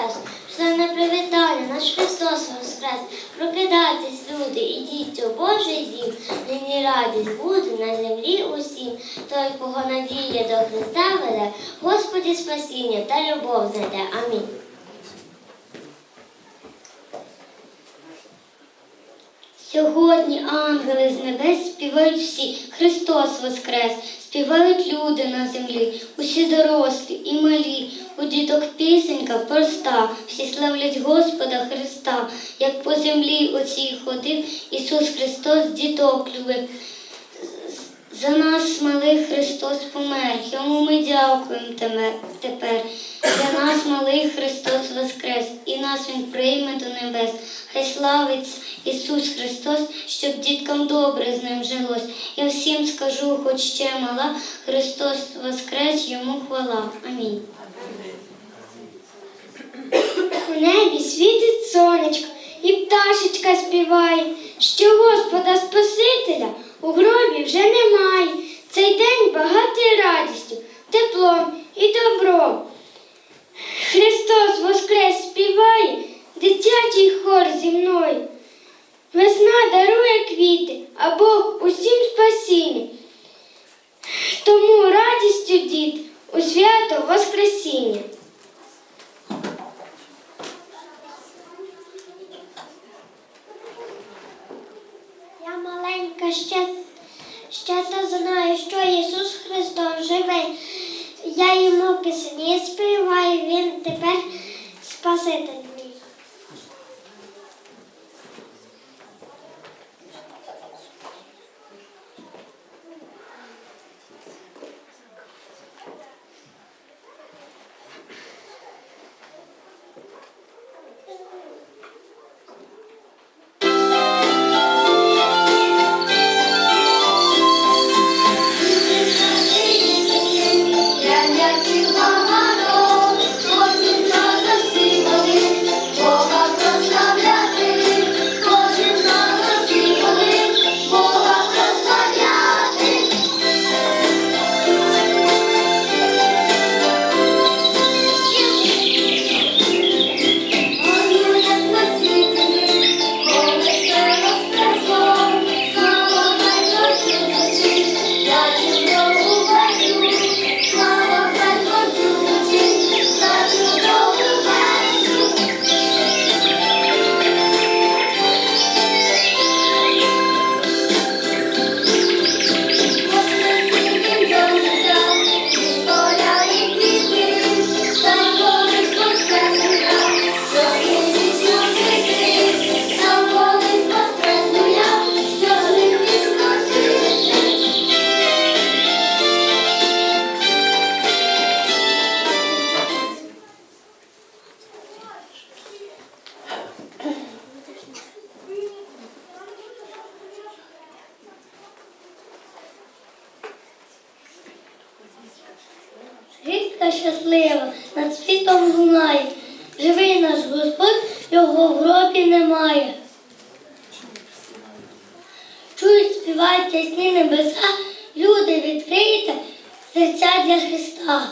небес. Шле привітання, наш Христос воскрес. Прокидайтесь, люди, ідіть у Божий дім. Нині радість буде на землі усім. Той, кого надія до Христа веде, Господі спасіння та любов знайде. Амінь. Сьогодні ангели з небес співають всі Христос Воскрес, співають люди на землі, усі дорослі і малі. У діток пісенька проста, всі славлять Господа Христа, як по землі оцій ходив Ісус Христос діток любив. За нас малий Христос помер, йому ми дякуємо тепер. За нас малий Христос воскрес, і нас Він прийме до небес. Хай славиться Ісус Христос, щоб діткам добре з ним жилось. Я всім скажу, хоч ще мала, Христос воскрес, йому хвала. Амінь. У небі світить сонечко, і пташечка співає, що Господа Спасителя у гробі вже немає. Цей день багатий радістю, теплом і добром. Христос Воскрес співає, дитячий хор зі мною. Весна дарує квіти, а Бог усім спасіння. Тому радістю дід у свято Воскресіння. Я маленька ще, ще та знаю, що Ісус Христос живий. Я йому пісні співаю, він тепер Спаситель Рідка щаслива, над світом лунає. Живий наш Господь, його в гробі немає. Чують, співають пісні небеса, люди відкрийте серця для Христа.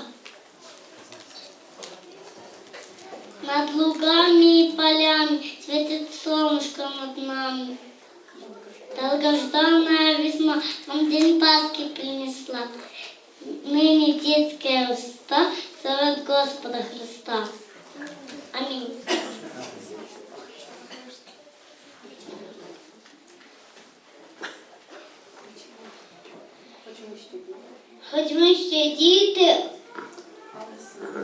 Над лугами и полями светит солнышко над нами. Долгожданная весна нам день Пасхи принесла. Ныне детская уста зовет Господа Христа. Аминь. Хоч ми ще діти,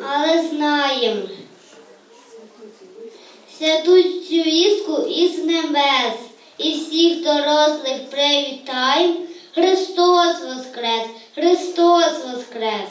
але знаємо. Святуть цю віску із небес, і всіх дорослих привітаємо. Христос Воскрес! Христос Воскрес!